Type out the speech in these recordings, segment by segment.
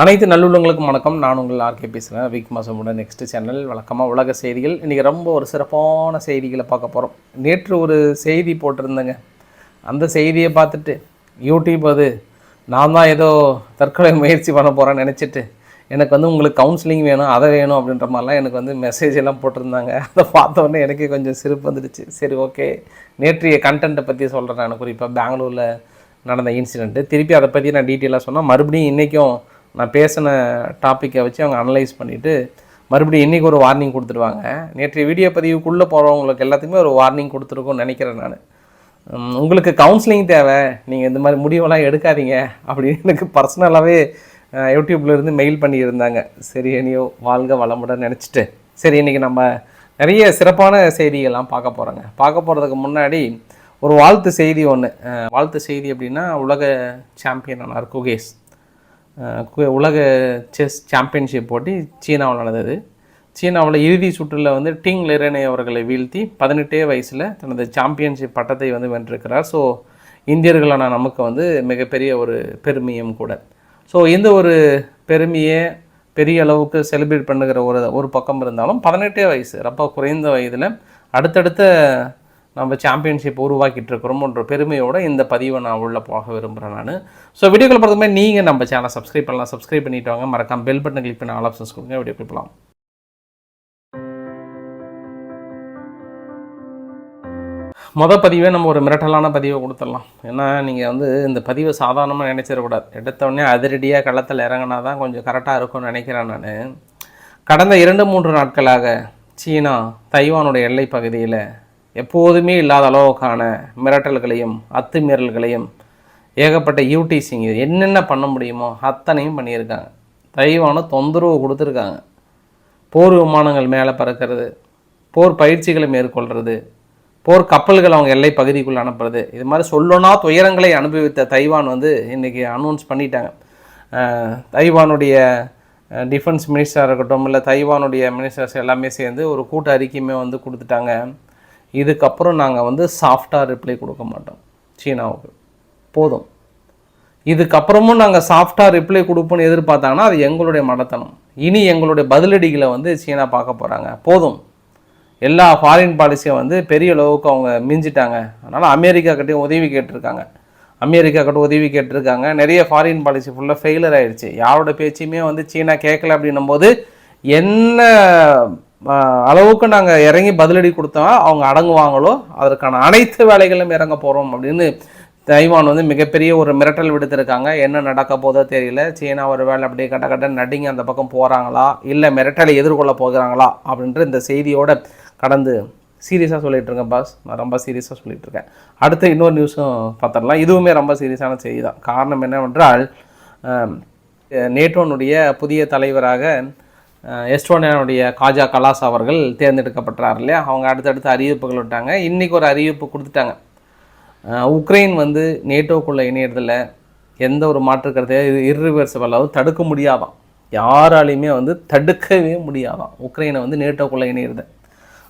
அனைத்து நல்லுள்ளங்களுக்கும் வணக்கம். நான் உங்கள் ஆர்கே பேசுகிறேன் வீக் மாதமோட நெக்ஸ்ட் சேனல் வழக்கமாக உலக செய்திகள். இன்றைக்கி ரொம்ப ஒரு சிறப்பான செய்திகளை பார்க்க போகிறோம் நேற்று ஒரு செய்தி போட்டிருந்தேங்க. அந்த செய்தியை பார்த்துட்டு யூடியூப் அது நான் தான் ஏதோ தற்கொலை முயற்சி பண்ண போகிறேன்னு நினச்சிட்டு எனக்கு வந்து உங்களுக்கு கவுன்சிலிங் வேணும் அதை வேணும் அப்படின்ற மாதிரிலாம் எனக்கு வந்து மெசேஜ் எல்லாம் போட்டிருந்தாங்க. அதை பார்த்தோன்னே எனக்கு எனக்கே கொஞ்சம் சிரிப்பு வந்துடுச்சு. சரி ஓகே நேற்றைய கண்டென்ட்டை பற்றி சொல்கிறேன் நான். குறிப்பாக பெங்களூரில் நடந்த இன்சிடெண்ட்டு திருப்பி அதை பற்றி நான் டீட்டெயிலாக சொன்னால் மறுபடியும் இன்றைக்கும் நான் பேசின டாப்பிக்கை வச்சு அவங்க அனலைஸ் பண்ணிவிட்டு மறுபடியும் இன்றைக்கி ஒரு வார்னிங் கொடுத்துருவாங்க நேற்றைய வீடியோ பதிவுக்குள்ளே போகிறவங்களுக்கு எல்லாத்துக்குமே ஒரு வார்னிங் கொடுத்துருக்கோன்னு நினைக்கிறேன் நான். உங்களுக்கு கவுன்சிலிங் தேவை. நீங்கள் இந்த மாதிரி முடிவெல்லாம் எடுக்காதீங்க அப்படின்னு எனக்கு பர்சனலாகவே யூடியூப்லேருந்து மெயில் பண்ணியிருந்தாங்க. சரி இனியோ வாழ்க வளமுட நினச்சிட்டு. சரி இன்றைக்கி நம்ம நிறைய சிறப்பான செய்திகள்லாம் பார்க்க போகிறோங்க பார்க்க போகிறதுக்கு முன்னாடி ஒரு வாழ்த்து செய்தி ஒன்று வாழ்த்து செய்தி அப்படின்னா உலக சாம்பியனானார் குகேஷ். உலக செஸ் சாம்பியன்ஷிப் போட்டி சீனாவில் நடந்தது. சீனாவில் இறுதி சுற்றில் வந்து டிங் லெரனே அவர்களை வீழ்த்தி பதினெட்டே வயசில் தனது சாம்பியன்ஷிப் பட்டத்தை வந்து வென்றிருக்கிறார். ஸோ இந்தியர்களான நமக்கு வந்து மிகப்பெரிய ஒரு பெருமையும் கூட. ஸோ இந்த ஒரு பெருமையை பெரிய அளவுக்கு செலிப்ரேட் பண்ணுகிற ஒரு ஒரு பக்கம் இருந்தாலும் பதினெட்டே வயசு ரொம்ப குறைந்த வயதில் அடுத்தடுத்த நம்ம சாம்பியன்ஷிப் உருவாக்கிட்டு இருக்கிறோம்ன்ற பெருமையோட இந்த பதிவை நான் உள்ளே போக விரும்புகிறேன் நான். ஸோ வீடியோக்கள் பொறுத்தமே நீங்கள் நம்ம சேனலை சப்ஸ்கிரைப் பண்ணலாம். சப்ஸ்கிரைப் பண்ணிட்டு வாங்க. மறக்காம பெல் பட்டன் கிளிக் பண்ணி ஆல் ஆப்ஷன்ஸ் கொடுங்க. வீடியோ போகலாம் மொதல் பதிவே நம்ம ஒரு மிரட்டலான பதிவை கொடுத்துடலாம். ஏன்னா நீங்கள் வந்து இந்த பதிவை சாதாரணமாக நினச்சிடக்கூடாது. எடுத்தோடனே அதிரடியாக களத்தில் இறங்கினா தான் கொஞ்சம் கரெக்டாக இருக்கும்னு நினைக்கிறேன் நான். கடந்த இரண்டு மூன்று நாட்களாக சீனா தைவானுடைய எல்லை பகுதியில் எப்போதுமே இல்லாத அளவுக்கான மிரட்டல்களையும் அத்துமீறல்களையும் ஏகப்பட்ட யூடிசிங் என்னென்ன பண்ண முடியுமோ அத்தனையும் பண்ணியிருக்காங்க. தைவானும் தொந்தரவு கொடுத்துருக்காங்க. போர் விமானங்கள் மேலே பறக்கிறது போர் பயிற்சிகளை மேற்கொள்கிறது போர் கப்பல்கள் அவங்க எல்லை பகுதிக்குள்ள அனுப்புறது. இது மாதிரி சொல்லணும்னா துயரங்களை அனுபவித்த தைவான் வந்து இன்றைக்கி அனௌன்ஸ் பண்ணிட்டாங்க. தைவானுடைய டிஃபென்ஸ் மினிஸ்டராக இருக்கட்டும் இல்லை தைவானுடைய மினிஸ்டர்ஸ் எல்லாமே சேர்ந்து ஒரு கூட்ட அறிக்கையுமே வந்து கொடுத்துட்டாங்க. இதுக்கப்புறம் நாங்கள் வந்து சாஃப்டாக ரிப்ளை கொடுக்க மாட்டோம். சீனாவுக்கு. போதும். இதுக்கப்புறமும் நாங்கள் சாஃப்டாக ரிப்ளை கொடுப்போம்னு எதிர்பார்த்தாங்கன்னா அது எங்களுடைய மடத்தனம். இனி எங்களுடைய பதிலடிகளை வந்து சீனா பார்க்க போகிறாங்க போதும். எல்லா ஃபாரின் பாலிசியும் வந்து பெரிய அளவுக்கு அவங்க மிஞ்சிட்டாங்க. அதனால் அமெரிக்கா கிட்டேயும் உதவி கேட்டிருக்காங்க. அமெரிக்கா கிட்ட உதவி கேட்டிருக்காங்க. நிறைய ஃபாரின் பாலிசி ஃபுல்லாக ஃபெயிலர் ஆகிடுச்சு யாரோட பேச்சையுமே வந்து சீனா கேட்கல அப்படின்னும் போது என்ன அளவுக்கு நாங்கள் இறங்கி பதிலடி கொடுத்தோம் அவங்க அடங்குவாங்களோ அதற்கான அனைத்து வேலைகளும் இறங்க போகிறோம் அப்படின்னு தைவான் வந்து மிகப்பெரிய ஒரு மிரட்டல் விடுத்திருக்காங்க. என்ன நடக்க போதோ தெரியல. சீனா ஒரு வேலை அப்படியே கட்ட கட்ட நடிங்க அந்த பக்கம் போகிறாங்களா இல்லை மிரட்டலை எதிர்கொள்ள போகிறாங்களா? அப்படின்ற இந்த செய்தியோட கடந்து சீரியஸாக சொல்லிகிட்டு இருக்கேன் பாஸ். நான் ரொம்ப சீரியஸாக சொல்லிகிட்டு இருக்கேன். அடுத்து இன்னொரு நியூஸும் பார்த்துடலாம். இதுவுமே ரொம்ப சீரியஸான செய்தி தான். காரணம் என்னவென்றால் நேட்டோனுடைய புதிய தலைவராக எஸ்டோனியானுடைய காஜா கலாஸ் அவர்கள் தேர்ந்தெடுக்கப்பட்டார் இல்லையா? அவங்க அடுத்தடுத்து அறிவிப்புகள் விட்டாங்க. இன்றைக்கி ஒரு அறிவிப்பு கொடுத்துட்டாங்க. உக்ரைன் வந்து நேட்டோக்குள்ளே இணையறதில் எந்த ஒரு மாற்று கருத்தையும் இது irreversible தடுக்க முடியாதாம் யாராலையுமே வந்து தடுக்கவே முடியாதாம் உக்ரைனை வந்து நேட்டோக்குள்ளே இணையிறது.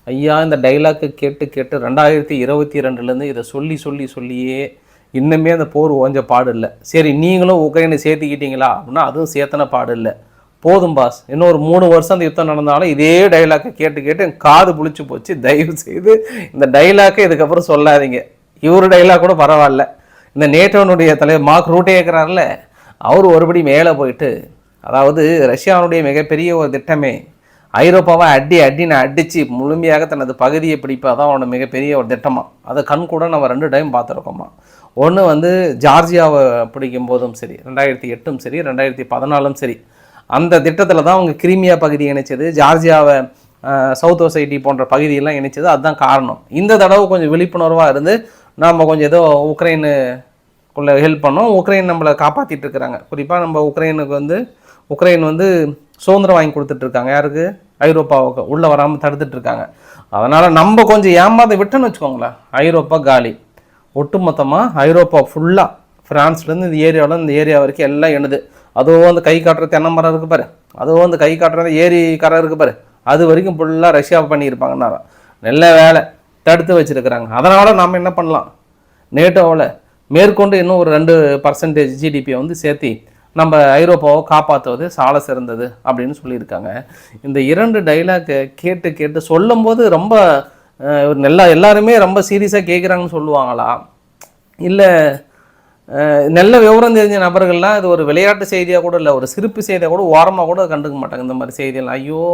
ஐயா இந்த டைலாக்கு கேட்டு கேட்டு ரெண்டாயிரத்தி இருபத்தி ரெண்டுலேருந்து இதை சொல்லி சொல்லி சொல்லியே இன்னுமே அந்த போர் ஓஞ்ச பாடு இல்லை. சரி நீங்களும் உக்ரைனை சேர்த்துக்கிட்டீங்களா? அப்படின்னா அதுவும் சேர்த்தன பாடு இல்லை. போதும் பாஸ். இன்னும் ஒரு மூணு வருஷம் அந்த யுத்தம் நடந்தாலும் இதே டைலாக்கை கேட்டு கேட்டு என் காது புளிச்சு போச்சு. தயவு செய்து இந்த டைலாக்கை இதுக்கப்புறம் சொல்லாதீங்க. இவர் டைலாக் கூட பரவாயில்ல. இந்த நேட்டோனுடைய தலைவர் மார்க் ரூட்டே இருக்கிறார்ல அவர் ஒருபடி மேலே போயிட்டு அதாவது ரஷ்யாவுடைய மிகப்பெரிய ஒரு திட்டமே ஐரோப்பாவை அடி அடின்னு அடித்து முழுமையாக தனது பகுதியை பிடிப்பது தான் அவனோட மிகப்பெரிய ஒரு திட்டமாக அதை கண் கூட நம்ம ரெண்டு டைம் பார்த்துருக்கோமா. ஒன்று வந்து ஜார்ஜியாவை பிடிக்கும் போதும் சரி ரெண்டாயிரத்தி எட்டும் சரி ரெண்டாயிரத்தி பதினாலும் சரி. அந்த திட்டத்தில் தான் அவங்க கிரிமியா பகுதி இணைச்சது ஜார்ஜியாவை சவுத் ஒசைட்டி போன்ற பகுதியெல்லாம் இணைச்சது. அதுதான் காரணம். இந்த தடவை கொஞ்சம் விழிப்புணர்வாக இருந்து நாம் கொஞ்சம் ஏதோ உக்ரைனுக்குள்ளே ஹெல்ப் பண்ணோம். உக்ரைன் நம்மளை காப்பாற்றிட்டு இருக்கிறாங்க. குறிப்பாக நம்ம உக்ரைனுக்கு வந்து உக்ரைன் வந்து சுதந்திரம் வாங்கி கொடுத்துட்ருக்காங்க யாருக்கு? ஐரோப்பாவுக்கு. உள்ளே வராமல் தடுத்துட்டு இருக்காங்க. அதனால் நம்ம கொஞ்சம் ஏமாத விட்டோன்னு வச்சுக்கோங்களேன். ஐரோப்பா காலி. ஒட்டுமொத்தமாக ஐரோப்பா ஃபுல்லாக ஃப்ரான்ஸ்லேருந்து இந்த ஏரியாவில் இந்த ஏரியா வரைக்கும் எல்லாம் எழுது அதுவும் வந்து கை காட்டுற தென்னை மரம் இருக்குது பாரு. அதுவும் வந்து கை காட்டுற ஏரி கரை இருக்குது பாரு. அது வரைக்கும் ஃபுல்லாக ரஷ்யா பண்ணியிருப்பாங்கன்னா நல்ல வேலை. தடுத்து வச்சிருக்கிறாங்க. அதனால் நாம் என்ன பண்ணலாம்? நேட்டோவில் மேற்கொண்டு இன்னும் ஒரு ரெண்டு பர்சன்டேஜ் ஜிடிபியை வந்து சேர்த்தி நம்ம ஐரோப்பாவை காப்பாற்றுவது சால சிறந்தது அப்படின்னு சொல்லியிருக்காங்க. இந்த இரண்டு டைலாக்கை கேட்டு கேட்டு சொல்லும்போது ரொம்ப ஒரு நல்லா எல்லாருமே ரொம்ப சீரியஸாக கேட்குறாங்கன்னு சொல்லுவாங்களா? இல்லை நல்ல விவரம் தெரிஞ்ச நபர்கள்லாம் இது ஒரு விளையாட்டு செய்தியாக கூட இல்லை ஒரு சிரிப்பு செய்தியாக கூட ஓரமாக கூட கண்டுக்க மாட்டாங்க இந்த மாதிரி செய்தியெல்லாம். ஐயோ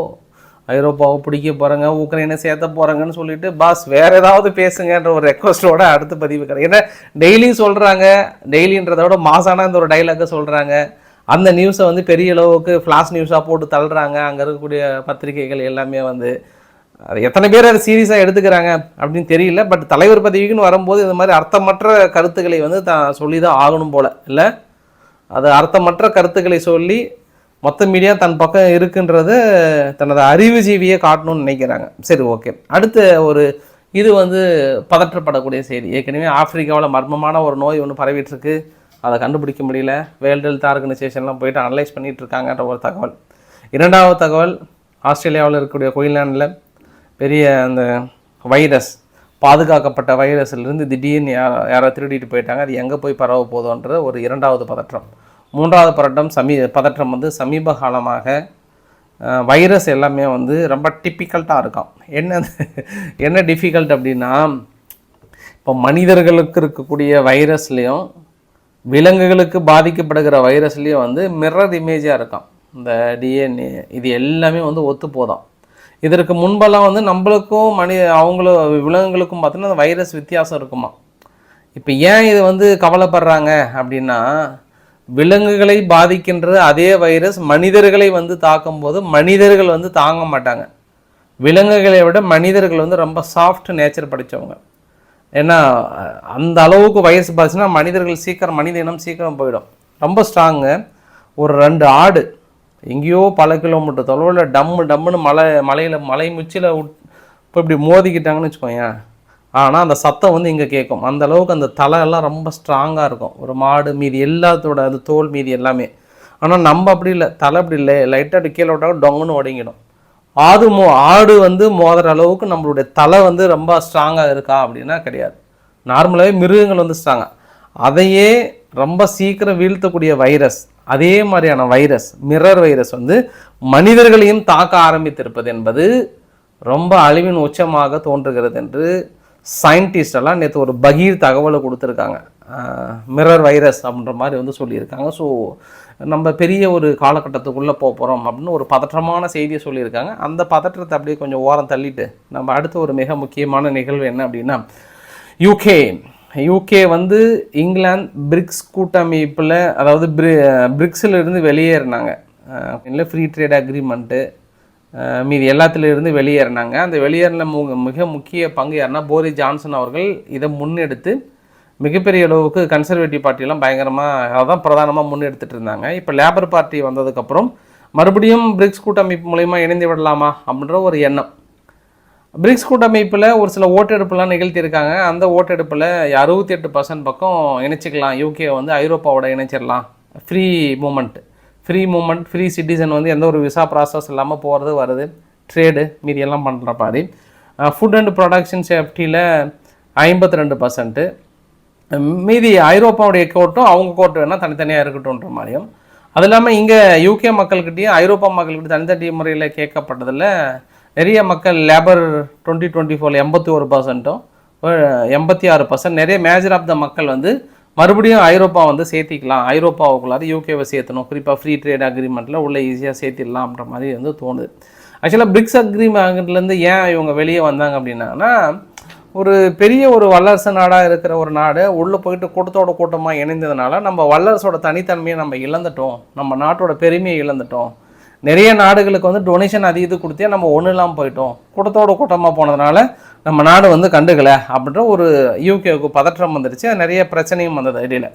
ஐரோப்பாவை பிடிக்க போகிறாங்க உக்ரைனை சேர்த்த போகிறாங்கன்னு சொல்லிட்டு பாஸ் வேறு ஏதாவது பேசுங்கன்ற ஒரு ரெக்வஸ்ட்டோட அடுத்த பதிவு கிடையாது ஏன்னா டெய்லியும் சொல்கிறாங்க டெய்லின்றத விட மாசான இந்த ஒரு டைலாக்கை சொல்கிறாங்க அந்த நியூஸை வந்து பெரிய அளவுக்கு ஃப்ளாஷ் நியூஸாக போட்டு தள்ளுறாங்க. அங்கே இருக்கக்கூடிய பத்திரிகைகள் எல்லாமே வந்து எத்தனை பேர் அதை சீரியஸாக எடுத்துக்கிறாங்க அப்படின்னு தெரியல பட் தலைவர் பதவிக்குன்னு வரும்போது இந்த மாதிரி அர்த்தமற்ற கருத்துக்களை வந்து தான் சொல்லி தான் ஆகணும் போல். இல்லை? அது அர்த்தமற்ற கருத்துக்களை சொல்லி மொத்த மீடியா தன் பக்கம் இருக்குன்றத தனது அறிவுஜீவியை காட்டணும்னு நினைக்கிறாங்க. சரி ஓகே அடுத்த ஒரு இது வந்து பதற்றப்படக்கூடிய செய்தி. ஏற்கனவே ஆப்பிரிக்காவில் மர்மமான ஒரு நோய் ஒன்று பரவிட்டுருக்கு. அதை கண்டுபிடிக்க முடியல. வேர்ல்டு ஹெல்த் ஆர்கனைசேஷன்லாம் போயிட்டு அனலைஸ் பண்ணிகிட்டு இருக்காங்கன்ற ஒரு தகவல். இரண்டாவது தகவல் ஆஸ்திரேலியாவில் இருக்கக்கூடிய குயின்லாண்டில் பெரிய அந்த வைரஸ் பாதுகாக்கப்பட்ட வைரஸ்லேருந்து திடீர்னு யாரோ யாரோ திருடிட்டு போயிட்டாங்க. அது எங்கே போய் பரவ போதோன்ற ஒரு இரண்டாவது பதற்றம். மூன்றாவது பதட்டம் சமீ பதற்றம் வந்து சமீப காலமாக வைரஸ் எல்லாமே வந்து ரொம்ப டிப்பிக்கல்ட்டாக இருக்கும். என்ன என்ன டிஃபிகல்ட் அப்படின்னா இப்போ மனிதர்களுக்கு இருக்கக்கூடிய வைரஸ்லேயும் விலங்குகளுக்கு பாதிக்கப்படுகிற வைரஸ்லேயும் வந்து மிரர் இமேஜாக இருக்கும். இந்த டிஎன்ஏ இது எல்லாமே வந்து ஒத்து போதும். இதற்கு முன்பெல்லாம் வந்து நம்மளுக்கும் மனி அவங்களும் விலங்குகளுக்கும் பார்த்தோன்னா அந்த வைரஸ் வித்தியாசம் இருக்குமா? இப்போ ஏன் இது வந்து கவலைப்படுறாங்க அப்படின்னா விலங்குகளை பாதிக்கின்ற அதே வைரஸ் மனிதர்களை வந்து தாக்கும்போது மனிதர்கள் வந்து தாங்க மாட்டாங்க. விலங்குகளை விட மனிதர்கள் வந்து ரொம்ப சாஃப்ட் நேச்சர் படித்தவங்க ஏன்னா அந்த அளவுக்கு வயசு பார்த்துச்சுன்னா மனிதர்கள் சீக்கிரம் மனித இனம் சீக்கிரம் போயிடும். ரொம்ப ஸ்ட்ராங்கு ஒரு ரெண்டு ஆடு. எங்கேயோ பல கிலோமீட்டர் தொலைவில் டம்மு டம்முன்னு மலை மலையில் மலை முச்சில் இப்போ இப்படி மோதிக்கிட்டாங்கன்னு வச்சுக்கோயேன். ஆனால் அந்த சத்தம் வந்து இங்கே கேட்கும் அந்த அளவுக்கு அந்த தலை எல்லாம் ரொம்ப ஸ்ட்ராங்காக இருக்கும். ஒரு மாடு மீதி எல்லாத்தோட அது தோல் மீதி எல்லாமே. ஆனால் நம்ம அப்படி இல்லை. தலை அப்படி இல்லை. லைட்டாக கீழே விட்டாலும் டொங்குன்னு உடங்கிடும் ஆடு மோ ஆடு வந்து மோதுற அளவுக்கு நம்மளுடைய தலை வந்து ரொம்ப ஸ்ட்ராங்காக இருக்கா அப்படின்னா கிடையாது. நார்மலாகவே மிருகங்கள் வந்து ஸ்ட்ராங்காக அதையே ரொம்ப சீக்கிரம் வீழ்த்தக்கூடிய வைரஸ் அதே மாதிரியான வைரஸ் மிரர் வைரஸ் வந்து மனிதர்களையும் தாக்க ஆரம்பித்திருப்பது என்பது ரொம்ப அழிவின் உச்சமாக தோன்றுகிறது என்று சயின்டிஸ்டெல்லாம் நேற்று ஒரு பகீர் தகவலை கொடுத்துருக்காங்க. மிரர் வைரஸ் அப்படின்ற மாதிரி வந்து சொல்லியிருக்காங்க. ஸோ நம்ம பெரிய ஒரு காலகட்டத்துக்குள்ளே போக போகிறோம் அப்படின்னு ஒரு பதற்றமான செய்தியை சொல்லியிருக்காங்க. அந்த பதற்றத்தை அப்படியே கொஞ்சம் ஓரம் தள்ளிட்டு நம்ம அடுத்த ஒரு மிக முக்கியமான நிகழ்வு என்ன அப்படின்னா யூகே யூகே வந்து இங்கிலாந்து பிரிக்ஸ் கூட்டமைப்பில் அதாவது பிரி பிரிக்ஸில் இருந்து வெளியேறினாங்க. இல்லை ஃப்ரீ ட்ரேட் அக்ரிமெண்ட்டு மீதி எல்லாத்துலேருந்து வெளியேறினாங்க. அந்த வெளியேறின மு மிக முக்கிய பங்கு யாருன்னா போரி ஜான்சன் அவர்கள் இதை முன்னெடுத்து மிகப்பெரிய அளவுக்கு கன்சர்வேட்டிவ் பார்ட்டியெல்லாம் பயங்கரமாக அதான் பிரதானமாக முன்னெடுத்துட்டு இருந்தாங்க இப்போ லேபர் பார்ட்டி வந்ததுக்கப்புறம் மறுபடியும் பிரிக்ஸ் கூட்டமைப்பு மூலயமா இணைந்து விடலாமா அப்படின்ற ஒரு எண்ணம். பிரிக்ஸ் கூட்டமைப்பில் ஒரு சில ஓட்டெடுப்புலாம் நிகழ்த்தியிருக்காங்க. அந்த ஓட்டெடுப்பில் அறுபத்தி எட்டு பர்சன்ட் பக்கம் இணைச்சிக்கலாம். யூகே வந்து ஐரோப்பாவோட இணைச்சிடலாம். Free movement free movement free citizen வந்து எந்த ஒரு விசா ப்ராசஸ் இல்லாமல் போகிறது வருது. ட்ரேடு மீதி எல்லாம் பண்ணுற மாதிரி. ஃபுட் அண்ட் ப்ரொடக்ஷன் சேஃப்டியில் ஐம்பத்தி ரெண்டு பர்சன்ட்டு மீதி ஐரோப்பாவுடைய கோட்டும் அவங்க கோர்ட்டு வேணால் தனித்தனியாக இருக்கட்டும்ன்ற மாதிரியும். அது இல்லாமல் இங்கே யூகே மக்கள்கிட்டேயும் ஐரோப்பா மக்கள்கிட்ட தனித்தனி முறையில் கேட்கப்பட்டதில் நிறைய மக்கள் லேபர் டுவெண்ட்டி டுவெண்ட்டி ஃபோரில் எண்பத்தி ஒரு பர்சன்ட்டும் எண்பத்தி ஆறு பர்சன்ட் நிறைய மேஜர் ஆஃப் த மக்கள் வந்து மறுபடியும் ஐரோப்பா வந்து சேர்த்திக்கலாம். ஐரோப்பாவுக்குள்ளார யூகேவை சேர்த்தணும். குறிப்பாக ஃப்ரீ ட்ரேட் அக்ரிமெண்ட்டில் உள்ள ஈஸியாக சேர்த்திடலாம்ன்ற மாதிரி வந்து தோணுது. ஆக்சுவலாக பிரிக்ஸ் அக்ரிமெண்ட்லேருந்து ஏன் இவங்க வெளியே வந்தாங்க அப்படின்னா ஒரு பெரிய ஒரு வல்லரசு நாடாக இருக்கிற ஒரு நாடு உள்ளே போயிட்டு கூட்டத்தோட கூட்டமாக இணைந்ததுனால நம்ம வல்லரசோட தனித்தன்மையை நம்ம இழந்துட்டோம். நம்ம நாட்டோட பெருமையை இழந்துட்டோம். நிறைய நாடுகளுக்கு வந்து டொனேஷன் அதிக இது கொடுத்தே நம்ம ஒன்றும் இல்லாமல் போயிட்டோம். கூட்டத்தோட கூட்டமாக போனதுனால நம்ம நாடு வந்து கண்டுக்கலை அப்படின்ற ஒரு யூகேவுக்கு பதற்றம் வந்துடுச்சு நிறைய பிரச்சனையும் வந்தது இடையில.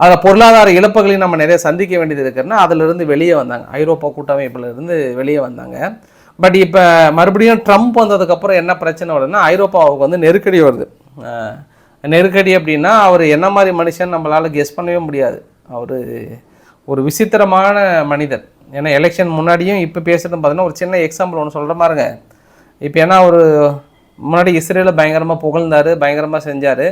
அதில் பொருளாதார இழப்புகளையும் நம்ம நிறைய சந்திக்க வேண்டியது இருக்குன்னா அதிலிருந்து வெளியே வந்தாங்க. ஐரோப்பா கூட்டமைப்புல இருந்து வெளியே வந்தாங்க. பட் இப்போ மறுபடியும் ட்ரம்ப் வந்ததுக்கப்புறம் என்ன பிரச்சனை வருதுன்னா ஐரோப்பாவுக்கு வந்து நெருக்கடி வருது. நெருக்கடி அப்படின்னா அவர் என்ன மாதிரி மனுஷன் நம்மளால் கெஸ் பண்ணவே முடியாது. அவர் ஒரு விசித்திரமான மனிதன் ஏன்னா எலெக்ஷன் முன்னாடியும் இப்போ பேசுறது பார்த்தீங்கன்னா ஒரு சின்ன எக்ஸாம்பிள் ஒன்று சொல்கிற பாருங்க. இப்போ ஏன்னா ஒரு முன்னாடி இஸ்ரேலை பயங்கரமாக புகழ்ந்தார் பயங்கரமாக செஞ்சார்.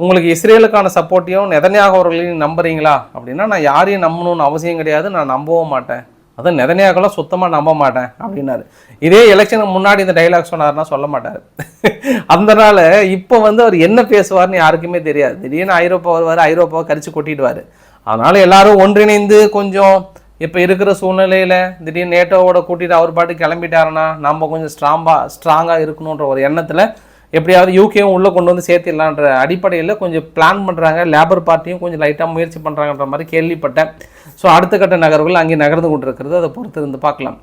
உங்களுக்கு இஸ்ரேலுக்கான சப்போர்ட்டையும் நெதனியாக அவர்களையும் நம்புறீங்களா? அப்படின்னா நான் யாரையும் நம்பணும்னு அவசியம் கிடையாது நான் நம்பவும் மாட்டேன். அதுவும் நெதன்யாக்கெல்லாம் சுத்தமாக நம்ப மாட்டேன் அப்படின்னாரு. இதே எலெக்ஷனுக்கு முன்னாடி இந்த டைலாக் சொன்னார்னா சொல்ல மாட்டார். அதனால் இப்போ வந்து அவர் என்ன பேசுவார்னு யாருக்குமே தெரியாது. திடீர்னு ஐரோப்பா வருவார் ஐரோப்பாவை கரிச்சு கொட்டிடுவார். அதனால் எல்லாரும் ஒன்றிணைந்து கொஞ்சம் இப்போ இருக்கிற சூழ்நிலையில் திடீர்னு நேட்டோவோட கூட்டிகிட்டு அவர் பாட்டு கிளம்பிட்டாருன்னா நம்ம கொஞ்சம் ஸ்ட்ராங்காக ஸ்ட்ராங்காக இருக்கணுன்ற ஒரு எண்ணத்தில் எப்படியாவது யூகேவும் உள்ளே கொண்டு வந்து சேர்த்திடலான்ற அடிப்படையில் கொஞ்சம் பிளான் பண்ணுறாங்க லேபர் பார்ட்டியும் கொஞ்சம் லைட்டாக முயற்சி பண்ணுறாங்கன்ற மாதிரி கேள்விப்பட்டேன். ஸோ அடுத்த கட்ட நகர்வுகள் அங்கே நகர்ந்து கொண்டிருக்கிறது. அதை பொறுத்து இருந்து பார்க்கலாம்.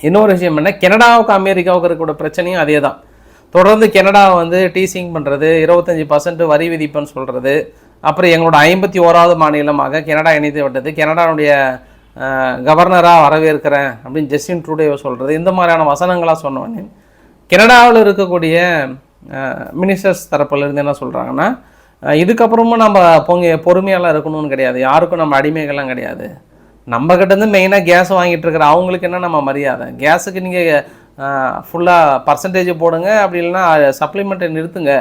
இன்னொரு விஷயம் என்ன? கனடாவுக்கு அமெரிக்காவுக்கு இருக்கக்கூடிய பிரச்சனையும் அதே தான் தொடர்ந்து கனடாவை வந்து டீசிங் பண்ணுறது இருபத்தஞ்சி பர்சன்ட் வரி விதிப்புன்னு சொல்கிறது அப்புறம் எங்களோட ஐம்பத்தி ஓராவது மாநிலமாக கனடா இணைத்து விட்டது. கனடாவுடைய கவர்னராக வரவேற்கிறேன் அப்படின்னு ஜஸ்டின் ட்ரூடேவை சொல்கிறது இந்த மாதிரியான வசனங்களாக சொன்னோன்னே கனடாவில் இருக்கக்கூடிய மினிஸ்டர்ஸ் தரப்புலேருந்து என்ன சொல்கிறாங்கன்னா இதுக்கப்புறமும் நம்ம பொங்க பொறுமையெல்லாம் இருக்கணும்னு கிடையாது. யாருக்கும் நம்ம அடிமைகள்லாம் கிடையாது. நம்ம கிட்டேருந்து மெயினாக கேஸ் வாங்கிட்டு இருக்கிற அவங்களுக்கு என்ன நம்ம மரியாதை? கேஸுக்கு நீங்கள் ஃபுல்லாக பர்சன்டேஜ் போடுங்க. அப்படி இல்லைன்னா சப்ளிமெண்ட்டை நிறுத்துங்க.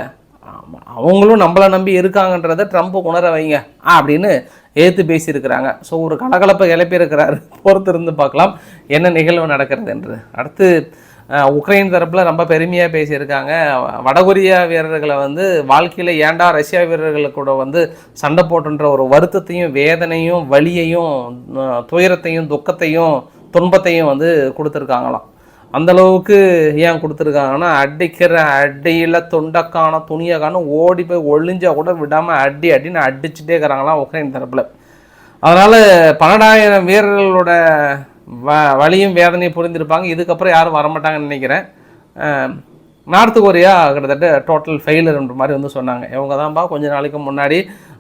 அவங்களும் நம்மளை நம்பி இருக்காங்கன்றதை ட்ரம்ப் உணர வைங்க. அப்படின்னு ஏற்று பேசியிருக்கிறாங்க. ஸோ ஒரு கலகலப்பை கிளப்பியிருக்கிறாரு. பொறுத்து இருந்து பார்க்கலாம் என்ன நிகழ்வு நடக்கிறது என்று அடுத்து உக்ரைன் தரப்பில் ரொம்ப பெருமையாக பேசியிருக்காங்க. வடகொரியா வீரர்களை வந்து வாழ்க்கையில் ஏன்டா ரஷ்யா வீரர்களை கூட வந்து சண்டை போட்டுன்ற ஒரு வருத்தத்தையும் வேதனையும் வலியையும் துயரத்தையும் துக்கத்தையும் துன்பத்தையும் வந்து கொடுத்துருக்காங்களாம். அந்த அளவுக்கு ஏன் கொடுத்துருக்காங்கன்னா அடிக்கிற அடியில் தொண்டக்கான துணியக்கான ஓடி போய் ஒழிஞ்சால் கூட விடாமல் அடி அடின்னு அடிச்சுட்டே இருக்கிறாங்களாம் உக்ரைன் தரப்பில். அதனால் பன்னெண்டாயிரம் வீரர்களோட வ வலியும் வேதனையும் புரிந்திருப்பாங்க. இதுக்கப்புறம் யாரும் வரமாட்டாங்கன்னு நினைக்கிறேன். நார்த் கொரியா கிட்டத்தட்ட டோட்டல் ஃபெயிலர்ன்ற மாதிரி வந்து சொன்னாங்க. இவங்க தான்ப்பா கொஞ்ச நாளைக்கு முன்னாடி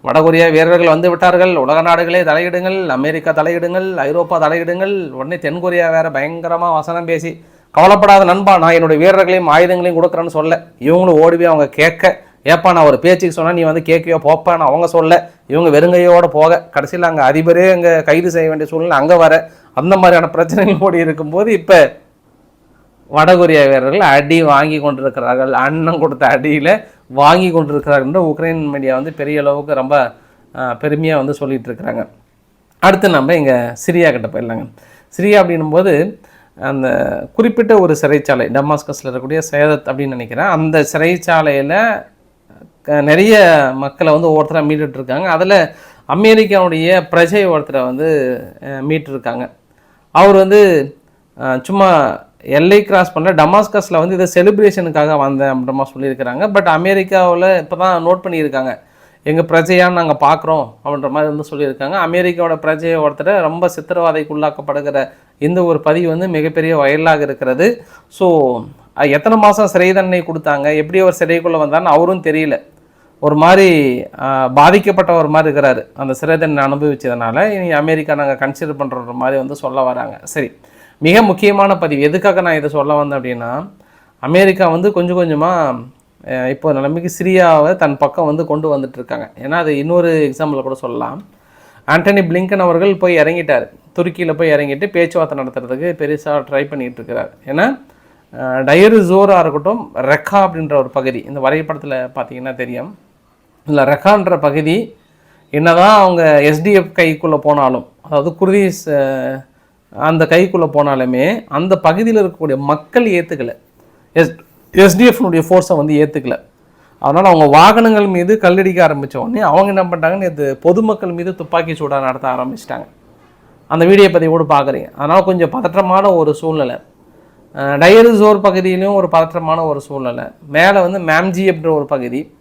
வடகொரியா வீரர்கள் வந்து விட்டார்கள். உலக நாடுகளே தலையிடுங்கள் அமெரிக்கா தலையிடுங்கள் ஐரோப்பா தலையிடுங்கள். உடனே தென்கொரியா வேறு பயங்கரமாக வசனம் பேசி கவலைப்படாத நண்பா நான் என்னுடைய வீரர்களையும் ஆயுதங்களையும் கொடுக்குறேன்னு சொல்ல. இவங்களும் ஓடி போய் அவங்க கேட்க ஏப்பா நான் ஒரு பேச்சுக்கு சொன்னால் நீ வந்து கேட்கையோ போப்பான்னு அவங்க சொல்ல. இவங்க வெறுங்கையோட போக. கடைசியில் அங்கே அதிபரே அங்கே கைது செய்ய வேண்டிய சூழ்நிலை அங்கே வர. அந்த மாதிரியான பிரச்சனைகள் ஓடி இருக்கும்போது இப்போ வடகொரியா வீரர்கள் அடி வாங்கி கொண்டிருக்கிறார்கள். அண்ணன் கொடுத்த அடியில் வாங்கி கொண்டிருக்கிறார்கள் உக்ரைன் மீடியா வந்து பெரிய அளவுக்கு ரொம்ப பெருமையாக வந்து சொல்லிட்டு இருக்கிறாங்க. அடுத்து நம்ம இங்கே சிரியா கிட்ட போயிடலாங்க. சிரியா அப்படின்னும்போது அந்த குறிப்பிட்ட ஒரு சிறைச்சாலை டமாஸ்கஸில் இருக்கக்கூடிய சேதத் அப்படின்னு நினைக்கிறேன். அந்த சிறைச்சாலையில் க- நிறைய மக்களை வந்து ஒவ்வொருத்தராக மீட்டுட்டு இருக்காங்க அதில் அமெரிக்காவுடைய பிரஜை ஒருத்தரை வந்து மீட்டிருக்காங்க. அவர் வந்து சும்மா எல்லை கிராஸ் பண்ணல. டமாஸ்கஸில் வந்து இதை செலிப்ரேஷனுக்காக வந்தேன் அப்படின்ற சொல்லியிருக்கிறாங்க. பட் அமெரிக்காவில் இப்போ தான் நோட் பண்ணியிருக்காங்க. எங்கள் பிரஜையாக நாங்கள் பார்க்குறோம் அப்படின்ற மாதிரி வந்து சொல்லியிருக்காங்க. அமெரிக்காவோட பிரஜையை ஒருத்தர் ரொம்ப சித்திரவாதைக்குள்ளாக்கப்படுகிற இந்த ஒரு பதிவு வந்து மிகப்பெரிய வயலாக இருக்கிறது. ஸோ எத்தனை மாதம் சிறை தண்டனை கொடுத்தாங்க? எப்படி அவர் சிறைக்குள்ளே வந்தார்னு அவரும் தெரியல. ஒரு மாதிரி பாதிக்கப்பட்டவர் பாதிக்கப்பட்ட ஒரு மாதிரி இருக்கிறாரு. அந்த சிறை தண்டனை அனுபவிச்சதுனால இனி அமெரிக்கா நாங்கள் கன்சிடர் பண்ணுற மாதிரி வந்து சொல்ல வராங்க. சரி மிக முக்கியமான பதிவு. எதுக்காக நான் இதை சொல்ல வந்தேன் அப்படின்னா அமெரிக்கா வந்து கொஞ்சம் கொஞ்சமாக இப்போ நிலைமைக்கு சிரியாவை தன் பக்கம் வந்து கொண்டு வந்துட்டுருக்காங்க ஏன்னா அது இன்னொரு எக்ஸாம்பிளில் கூட சொல்லலாம். ஆண்டனி பிளிங்கன் அவர்கள் போய் இறங்கிட்டார். துருக்கியில் போய் இறங்கிட்டு பேச்சுவார்த்தை நடத்துறதுக்கு பெருசாக ட்ரை பண்ணிட்டு இருக்கிறார் ஏன்னா டயரு ஜோராக இருக்கட்டும் ரெக்கா அப்படின்ற ஒரு பகுதி இந்த வரைபடத்தில் பார்த்தீங்கன்னா தெரியும். இல்லை ரெக்கான்ற பகுதி என்னதான் அவங்க எஸ்டிஎஃப் கைக்குள்ளே போனாலும் அதாவது குர்தீஸ் அந்த கைக்குள்ளே போனாலுமே அந்த பகுதியில் இருக்கக்கூடிய மக்கள் ஏற்றுக்கலை எஸ் எஸ்டிஎஃப்னுடைய ஃபோர்ஸை வந்து ஏற்றுக்கல அதனால் அவங்க வாகனங்கள் மீது கல்லடிக்க ஆரம்பிச்ச உடனே அவங்க என்ன பண்ணிட்டாங்கன்னு இது பொதுமக்கள் மீது துப்பாக்கி சூடாக நடத்த ஆரம்பிச்சிட்டாங்க. அந்த வீடியோ பதிவு கூட பார்க்குறீங்க அதனால் கொஞ்சம் பதற்றமான ஒரு சூழ்நிலை. அஹ் டயரு ஜோர் பகுதியிலையும் ஒரு பதற்றமான ஒரு சூழ்நிலை. மேலே வந்து மேம்ஜி அப்படின்ற ஒரு பகுதி.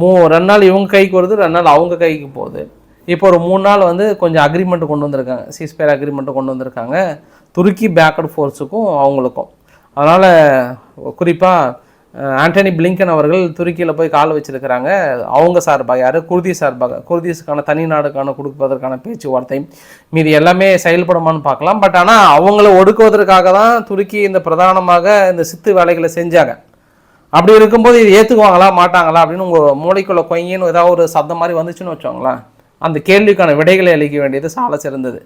மூ ரெண்டு நாள் இவங்க கைக்கு வருது ரெண்டு நாள் அவங்க கைக்கு போகுது. இப்போ ஒரு மூணு நாள் வந்து கொஞ்சம் அக்ரிமெண்ட் கொண்டு வந்திருக்காங்க. சீஸ்பேர் அக்ரிமெண்ட்டு கொண்டு வந்திருக்காங்க. துருக்கி பேக்கட் ஃபோர்ஸுக்கும் அவங்களுக்கும். அதனால் குறிப்பாக ஆண்டனி பிளிங்கன் அவர்கள் துருக்கியில் போய் கால் வச்சிருக்கிறாங்க. அவங்க சார்பாக யார்? குர்தி சார்பாக. குர்திஸுக்கான தனி நாடுக்கான கொடுப்பதற்கான பேச்சுவார்த்தை மீதி எல்லாமே செயல்படுமான்னு பார்க்கலாம். பட் ஆனால் அவங்கள ஒடுக்குவதற்காக தான் துருக்கி இந்த பிரதானமாக இந்த சித்து வேலைகளை செஞ்சாங்க. அப்படி இருக்கும்போது இது ஏற்றுக்குவாங்களா மாட்டாங்களா அப்படின்னு உங்கள் மூளைக்குள்ள கொய்யின்னு ஏதாவது ஒரு சப்தம் மாதிரி வந்துச்சுன்னு வச்சோங்களேன் அந்த கேள்விக்கான விடைகளை அளிக்க வேண்டியது சால சிறந்தது.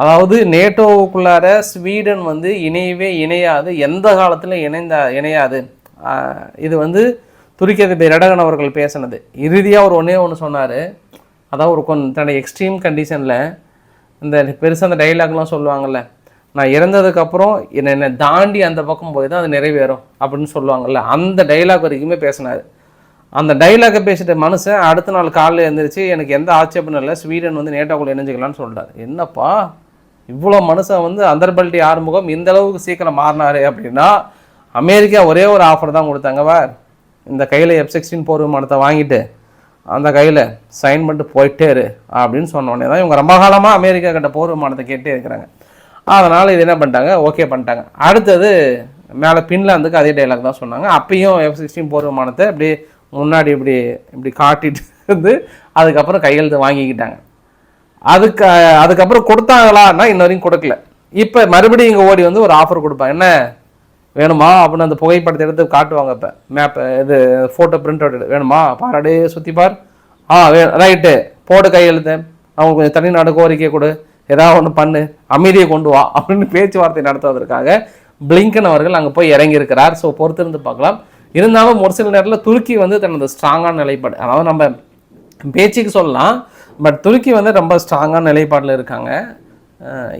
அதாவது நேட்டோவுக்குள்ளார ஸ்வீடன் வந்து இணையவே இணையாது எந்த காலத்தில் இணைந்த இணையாது. இது வந்து துருக்கி அதிபர் எடகன் அவர்கள் பேசினது. இறுதியாக ஒரு ஒன்றே ஒன்று சொன்னார். அதான் ஒரு கொஞ்சம் தன்னுடைய எக்ஸ்ட்ரீம் கண்டிஷனில் இந்த பெருசாக அந்த டைலாக்லாம் சொல்லுவாங்கல்ல நான் இறந்ததுக்கப்புறம் என்னை என்னை தாண்டி அந்த பக்கம் போய் தான் அது நிறைவேறும் அப்படின்னு சொல்லுவாங்கள்ல அந்த டைலாக் வரைக்குமே பேசினார். அந்த டைலாகை பேசிட்ட மனுஷன் அடுத்த நாள் காலையில் எழுந்திரிச்சு எனக்கு எந்த ஆட்சேபனும் இல்லை ஸ்வீடன் வந்து நேட்டாக்குள்ள இணைஞ்சிக்கலாம்னு சொல்கிறார் என்னப்பா இவ்வளோ மனுஷன் வந்து அந்தர்பல்டி ஆறுமுகம் இந்த அளவுக்கு சீக்கிரம் மாறினாரு அப்படின்னா அமெரிக்கா ஒரே ஒரு ஆஃபர் தான் கொடுத்தாங்க வா இந்த கையில் எஃப் சிக்ஸ்டீன் போர் விமானத்தை வாங்கிட்டு அந்த கையில் சைன் பண்ணிட்டு போயிட்டே இரு அப்படின்னு சொன்னோடனே தான் இவங்க ரொம்ப காலமாக அமெரிக்கா கிட்ட போர் விமானத்தை கேட்டே இருக்கிறாங்க. அதனால் இது என்ன பண்ணிட்டாங்க? ஓகே பண்ணிட்டாங்க. அடுத்தது மேலே பின்லாந்துக்கு அதே டைலாக் தான் சொன்னாங்க. அப்பயும் எஃப் சிக்ஸ்டீன் போர் விமானத்தை இப்படி முன்னாடி இப்படி இப்படி காட்டிட்டு இருந்து அதுக்கப்புறம் கையெழுத்து வாங்கிக்கிட்டாங்க. அதுக்கு அதுக்கப்புறம் கொடுத்தாங்களான்னா இன்ன வரைக்கும் கொடுக்கல. இப்போ மறுபடியும் இங்கே ஓடி வந்து ஒரு ஆஃபர் கொடுப்பாங்க. என்ன? வேணுமா அப்படின்னு அந்த புகைப்படத்தை எடுத்து காட்டுவாங்க இப்போ. மேப் இது ஃபோட்டோ பிரிண்ட் அவுட் வேணுமா? பாராடே சுற்றி பார். ஆ வே ரைட்டு போடு கையெழுத்து அவங்க கொஞ்சம் தனி நாடு கோரிக்கை கொடு. ஏதாவது ஒன்று பண்ணு. அமைதியை கொண்டு வா அப்படின்னு பேச்சுவார்த்தை நடத்துவதற்காக பிளிங்கன் அவர்கள் அங்கே போய் இறங்கியிருக்கிறார். ஸோ பொறுத்திருந்து பார்க்கலாம். இருந்தாலும் ஒரு சில நேரத்தில் துருக்கி வந்து தனது ஸ்ட்ராங்கான நிலைப்பாடு அதாவது நம்ம பேச்சுக்கு சொல்லலாம் பட் துருக்கி வந்து ரொம்ப ஸ்ட்ராங்கான நிலைப்பாட்டில் இருக்காங்க.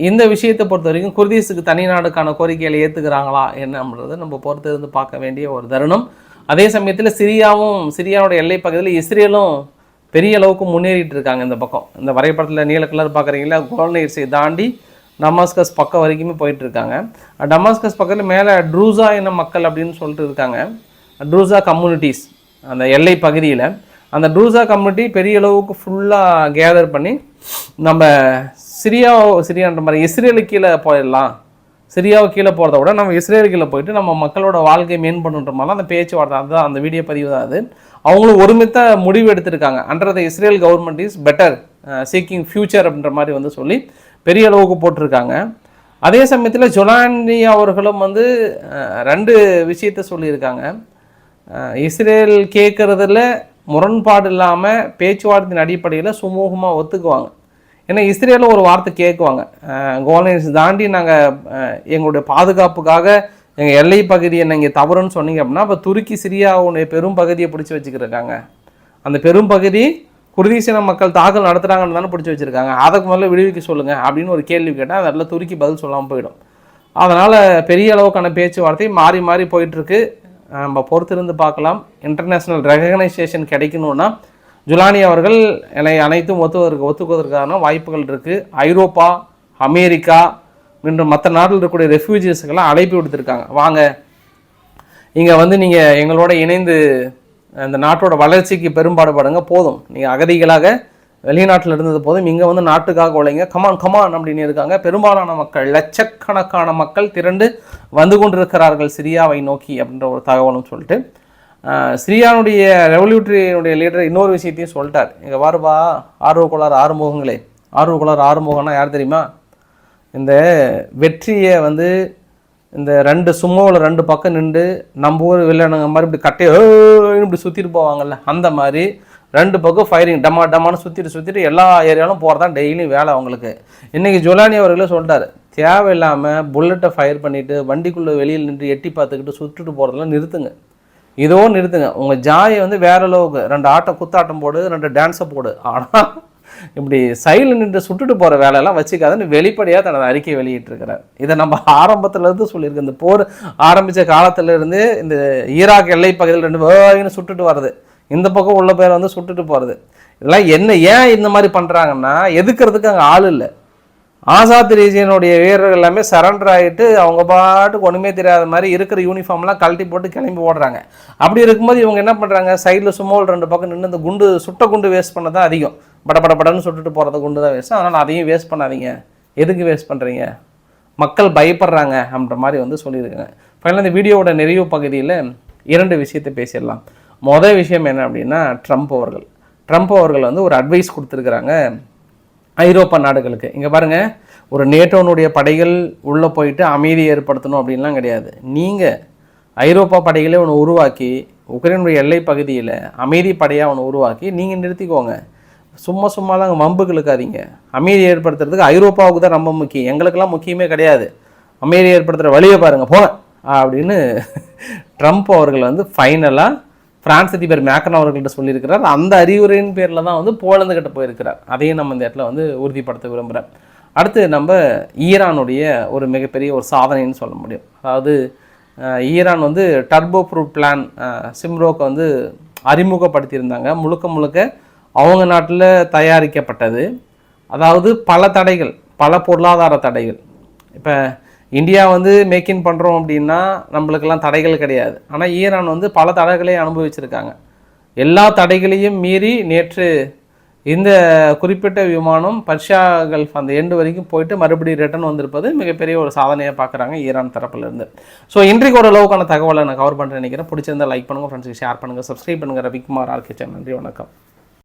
இந்த விஷயத்தை பொறுத்த வரைக்கும் குர்தீஸுக்கு தனி நாடுக்கான கோரிக்கைகளை ஏற்றுக்கிறாங்களா என்னன்றது நம்ம பொறுத்து இருந்து பார்க்க வேண்டிய ஒரு தருணம். அதே சமயத்தில் சிரியாவும் சிரியாவோட எல்லை பகுதியில் இஸ்ரேலும் பெரிய அளவுக்கு முன்னேறிட்டு இருக்காங்க இந்த பக்கம். இந்த வரைபடத்தில் நீல கலர் பார்க்குறீங்களா கோல்நீர்ஸை தாண்டி டமாஸ்கஸ் பக்கம் வரைக்குமே போயிட்டு இருக்காங்க. டமாஸ்கஸ் பக்கத்தில் மேலே ட்ரூசா என்ன மக்கள் அப்படின்னு சொல்லிட்டு இருக்காங்க. ட்ரூசா கம்யூனிட்டிஸ் அந்த எல்லை பகுதியில். அந்த ட்ரூசா கம்யூனிட்டி பெரிய அளவுக்கு ஃபுல்லாக கேதர் பண்ணி நம்ம சிரியா சிரியான்ற மாதிரி இஸ்ரேலு கீழே போயிடலாம். சிரியாவை கீழே போகிறத விட நம்ம இஸ்ரேல் கீழே போயிட்டு நம்ம மக்களோட வாழ்க்கையை மேம்படுன்ற மாதிரிலாம் அந்த பேச்சுவார்த்தை அதுதான் அந்த வீடியோ பதிவு தான் அது. அவங்களும் ஒருமித்த முடிவு எடுத்திருக்காங்க. Under the Israel government is better seeking future அப்படின்ற மாதிரி வந்து சொல்லி பெரிய அளவுக்கு போட்டிருக்காங்க. அதே சமயத்தில் ஜொலானி அவர்களும் வந்து uh, ரெண்டு விஷயத்த சொல்லியிருக்காங்க. Uh, இஸ்ரேல் கேட்குறதுல முரண்பாடு இல்லாமல் பேச்சுவார்த்தையின் அடிப்படையில் சுமூகமாக ஒத்துக்குவாங்க. ஏன்னா இஸ்ரேலில் ஒரு வார்த்தை கேட்குவாங்க. கோலன்ஸ் தாண்டி நாங்கள் எங்களுடைய பாதுகாப்புக்காக எங்கள் எல்லை பகுதியை நீங்கள் தவறுன்னு சொன்னீங்க அப்படின்னா அப்போ துருக்கி சிரியாவுடைய பெரும் பகுதியை பிடிச்சி வச்சுக்கிருக்காங்க. அந்த பெரும் பகுதி குர்தீசின மக்கள் தாக்கல் நடத்துகிறாங்கன்னு தானே பிடிச்சி வச்சுருக்காங்க. அதுக்கு முதல்ல விடுவிக்க சொல்லுங்கள் அப்படின்னு ஒரு கேள்வி கேட்டால் அதில் துருக்கி பதில் சொல்லாமல் போயிடும். அதனால் பெரிய அளவுக்கான பேச்சுவார்த்தை மாறி மாறி போயிட்டுருக்கு நம்ம பொறுத்திருந்து பார்க்கலாம். இன்டர்நேஷ்னல் ரெகக்னைசேஷன் கிடைக்கணுன்னா ஜுலானி அவர்கள் என்னை அனைத்தும் ஒத்துவதற்கு ஒத்துக்குவதற்கான வாய்ப்புகள் இருக்குது ஐரோப்பா அமெரிக்கா என்று மற்ற நாட்டில் இருக்கக்கூடிய ரெஃப்யூஜிஸுக்கெல்லாம் அழைப்பு விடுத்திருக்காங்க. வாங்க. இங்கே வந்து நீங்கள் எங்களோட இணைந்து அந்த நாட்டோட வளர்ச்சிக்கு பெரும்பாடுபடுங்க போதும். நீங்கள் அகதிகளாக வெளிநாட்டில் இருந்தது போதும். இங்கே வந்து நாட்டுக்காக உழைங்க. கமான் கமான் அப்படின்னு இருக்காங்க. பெரும்பாலான மக்கள் லட்சக்கணக்கான மக்கள் திரண்டு வந்து கொண்டிருக்கிறார்கள் சிரியாவை நோக்கி அப்படின்ற ஒரு தகவலும் சொல்லிட்டு. ஸ்ரீயானுடைய சிரியானுடைய ரெவல்யூட்டரியினுடைய லீடர் இன்னொரு விஷயத்தையும் சொல்லிட்டார். இங்கே வாருபா ஆர்வ ஆறுமுகங்களே. ஆர்வ ஆறுமுகம்னா யார் தெரியுமா? இந்த வெற்றியை வந்து இந்த ரெண்டு சும்மாவில் ரெண்டு பக்கம் நின்று நம்ம ஊர் வில்லனுங்க மாதிரி இப்படி கட்டையோ இப்படி சுற்றிட்டு போவாங்கல்ல அந்த மாதிரி ரெண்டு பக்கம் ஃபயரிங் டமா டமான்னு சுற்றிட்டு சுற்றிட்டு எல்லா ஏரியாலும் போகிறதான் டெய்லியும் வேலை அவங்களுக்கு. இன்றைக்கி ஜொலானி அவர்களே சொல்லிட்டார் தேவையில்லாமல் புல்லட்டை ஃபயர் பண்ணிவிட்டு வண்டிக்குள்ளே வெளியில் நின்று எட்டி பார்த்துக்கிட்டு சுட்டுட்டு போகிறதெல்லாம் நிறுத்துங்க. இதோ நிறுத்துங்க. உங்கள் ஜாயை வந்து வேற அளவுக்கு ரெண்டு ஆட்டம் குத்தாட்டம் போடு ரெண்டு டான்ஸை போடு. ஆனால் இப்படி சைடில் நின்று சுட்டுட்டு போகிற வேலையெல்லாம் வச்சுக்காதுன்னு வெளிப்படையாக தனது அறிக்கை வெளியிட்டிருக்கிறார். இதை நம்ம ஆரம்பத்துலேருந்து சொல்லியிருக்கோம். இந்த போர் ஆரம்பித்த காலத்துலேருந்து இந்த ஈராக் எல்லை பகுதியில் ரெண்டு வேகன்னு சுட்டுட்டு வர்றது. இந்த பக்கம் உள்ள பேர் வந்து சுட்டுட்டு போகிறது இதெல்லாம் என்ன ஏன் இந்த மாதிரி பண்ணுறாங்கன்னா எதுக்கிறதுக்கு அங்கே ஆள் இல்லை? ஆசாத் ரீஜியனுடைய வீரர்கள் எல்லாமே சரண்டர் ஆகிட்டு அவங்க பாட்டுக்கு ஒன்றுமே தெரியாத மாதிரி இருக்கிற யூனிஃபார்ம்லாம் கழட்டி போட்டு கிளம்பி ஓடுறாங்க. அப்படி இருக்கும்போது இவங்க என்ன பண்ணுறாங்க சைடில் சும்மாவில் ரெண்டு பக்கம் நின்று இந்த குண்டு சுட்ட குண்டு வேஸ்ட் பண்ண தான் அதிகம். பட பட படன்னு சுட்டுட்டு போகிறத குண்டு தான் வேஸ்ட் அதனால் அதையும் வேஸ்ட் பண்ணாதீங்க. எதுக்கு வேஸ்ட் பண்ணுறீங்க மக்கள் பயப்படுறாங்க அப்படின்ற மாதிரி வந்து சொல்லியிருக்காங்க. ஃபைனலாக இந்த வீடியோவோட நிறைவு பகுதியில் இரண்டு விஷயத்தை பேசிடலாம். மொதல் விஷயம் என்ன அப்படின்னா ட்ரம்ப் அவர்கள். ட்ரம்ப் அவர்கள் வந்து ஒரு அட்வைஸ் கொடுத்துருக்குறாங்க. ஐரோப்பா நாடுகளுக்கு. இங்கே பாருங்கள் ஒரு நேட்டோனுடைய படைகள் உள்ளே போயிட்டு அமைதி ஏற்படுத்தணும் அப்படின்லாம் கிடையாது. நீங்கள் ஐரோப்பா படைகளை ஒன்று உருவாக்கி உக்ரைனுடைய எல்லை பகுதியில் அமைதி படையாக ஒன்று உருவாக்கி நீங்கள் நிறுத்திக்கோங்க. சும்மா சும்மாலாம் அங்கே வம்புக்கு இழுக்காதீங்க அமைதி ஏற்படுத்துறதுக்கு ஐரோப்பாவுக்கு தான் ரொம்ப முக்கியம். எங்களுக்கெல்லாம் முக்கியமே கிடையாது. அமைதி ஏற்படுத்துகிற வழியை பாருங்கள் போங்க. அப்படின்னு ட்ரம்ப் அவர்கள் வந்து ஃபைனலாக பிரான்ஸ் அதிபர் மேக்கன் அவர்கள்ட்ட சொல்லியிருக்கிறார். அந்த அறிவுரையின் பேரில் தான் வந்து போலந்து கிட்ட போயிருக்கிறார். அதையும் நம்ம இந்த இடத்துல வந்து உறுதிப்படுத்த விரும்புகிறேன் அடுத்து நம்ம ஈரானுடைய ஒரு மிகப்பெரிய ஒரு சாதனைன்னு சொல்ல முடியும். அதாவது ஈரான் வந்து டர்போ ப்ரூஃப் பிளான் சிம்ரோக்கை வந்து அறிமுகப்படுத்தியிருந்தாங்க. முழுக்க முழுக்க அவங்க நாட்டில் தயாரிக்கப்பட்டது. அதாவது பல தடைகள் பல பொருளாதார தடைகள். இப்போ இந்தியா வந்து மேக்கின் பண்ணுறோம் அப்படின்னா நம்மளுக்கெல்லாம் தடைகள் கிடையாது. ஆனால் ஈரான் வந்து பல தடைகளை அனுபவிச்சிருக்காங்க. எல்லா தடைகளையும் மீறி நேற்று இந்த குறிப்பிட்ட விமானம் பர்ஷியா கல்ஃப் அந்த எண்டு வரைக்கும் போயிட்டு மறுபடியும் ரிட்டர்ன் வந்திருப்பது மிகப்பெரிய ஒரு சாதனையாக பார்க்குறாங்க ஈரான் தரப்புலேருந்து. ஸோ இன்றைக்கு ஒரு அளவுக்கான தகவலை நான் கவர் பண்ணுறேன் நினைக்கிறேன். பிடிச்சிருந்தா லைக் பண்ணுங்கள் ஃப்ரெண்ட்ஸுக்கு ஷேர் பண்ணுங்கள் சப்ஸ்கிரைப் பண்ணுங்கள் ரவிக்குமார் ஆர்கே நன்றி வணக்கம்.